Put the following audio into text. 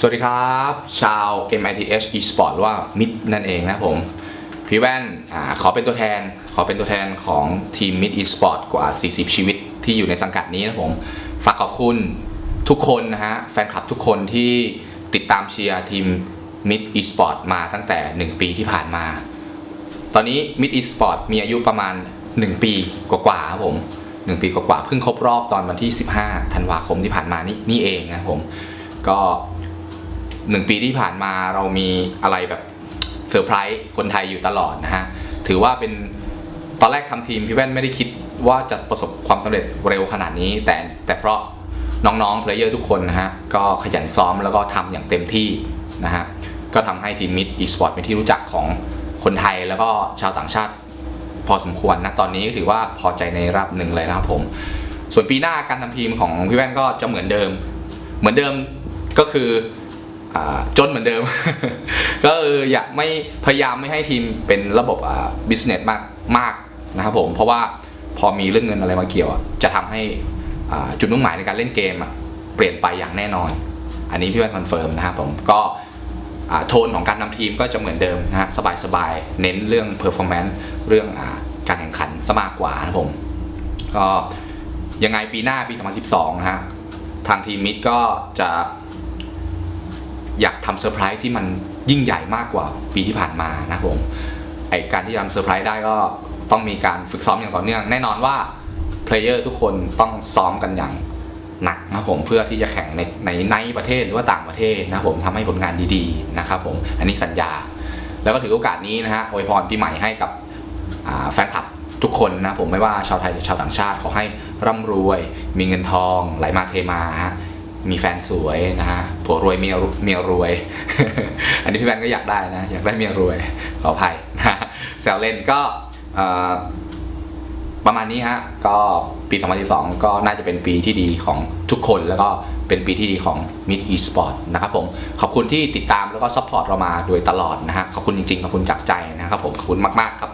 สวัสดีครับ ชาว MITH eSport ว่ามิดนั่นเองนะผม พี่แว่นอขอเป็นตัวแทน ขอเป็นตัวแทนของทีมมิด eSport กว่า 40 ชีวิตที่อยู่ในสังกัดนี้นะผม ฝากขอบคุณทุกคนนะฮะ แฟนคลับทุกคนที่ติดตามเชียร์ทีมมิด eSport มาตั้งแต่ 1 ปีที่ผ่านมา ตอนนี้ Mid eSport มีอายุประมาณ 1 ปีกว่าๆครับผม 1 ปีกว่าๆเพิ่งครบรอบตอนวันที่ 15 ธันวาคมที่ผ่านมานี่นี่เองนะผม ก็ 1ปีที่ผ่านมาเรามีอะไรแบบเซอร์ไพรส์คนไทยอยู่ตลอดนะฮะ ถือว่าเป็นตอนแรกทำทีมพี่แว่นไม่ได้คิดว่าจะประสบความสำเร็จเร็วขนาดนี้ แต่แต่เพราะน้องๆเพลเยอร์ทุกคนนะฮะ ก็ขยันซ้อมแล้วก็ทำอย่างเต็มที่นะฮะ ก็ทำให้ทีมมิดอีสปอร์ตเป็นที่รู้จักของคนไทยแล้วก็ชาวต่างชาติ พอสมควรนะตอนนี้ก็ถือว่าพอใจในระดับหนึ่งเลยนะครับผม ส่วนปีหน้าการทำทีมของพี่แว่นก็จะเหมือนเดิม เหมือนเดิมก็คือ จนเหมือนเดิม ก็คืออยากไม่พยายามไม่ให้ทีมเป็นระบบอ่า business มากมากนะครับผม เพราะว่าพอมีเรื่องเงินอะไรมาเกี่ยว จะทำให้จุดมุ่งหมายในการเล่นเกมเปลี่ยนไปอย่างแน่นอน อันนี้พี่แว่นคอนเฟิร์มนะครับผมก็โทนของการนำทีมก็จะเหมือนเดิมนะฮะสบายๆ เน้นเรื่อง performance เรื่องอการแข่งขันซะมากกว่านะครับผมก็ยังไงปีหน้าปี 2012 นะฮะ ทางทีมมิดก็จะ อยากทำเซอร์ไพรส์ที่มันยิ่งใหญ่มากกว่าปีที่ผ่านมานะผมไอการที่จะทำเซอร์ไพรส์ได้ก็ต้องมีการฝึกซ้อมอย่างต่อเนื่อง แน่นอนว่าเพลเยอร์ทุกคนต้องซ้อมกันอย่างหนักนะผมเพื่อที่จะแข่งในในในประเทศหรือว่าต่างประเทศนะผมทำให้ผลงานดีๆนะครับผมอันนี้สัญญา แล้วก็ถือโอกาสนี้นะฮะอวยพรปีใหม่ให้กับแฟนคลับทุกคนนะผมไม่ว่าชาวไทยหรือชาวต่างชาติขอให้ร่ำรวย มีเงินทองไหลมาเทมาฮะมีแฟนสวยนะฮะ ผัวรวยเมียเมียรวย อันนี้พี่แฟนก็อยากได้นะ อยากได้เมียรวยขออภัยนะแซวเล่นก็ประมาณนี้ฮะ ก็ปี2012ก็น่าจะเป็นปีที่ดีของทุกคน แล้วก็เป็นปีที่ดีของ Mid eSport นะครับผม ขอบคุณที่ติดตามแล้วก็ซัพพอร์ตเรามาโดยตลอดนะฮะ ขอบคุณจริงๆ ขอบคุณจากใจนะครับผม ขอบคุณมากๆครับ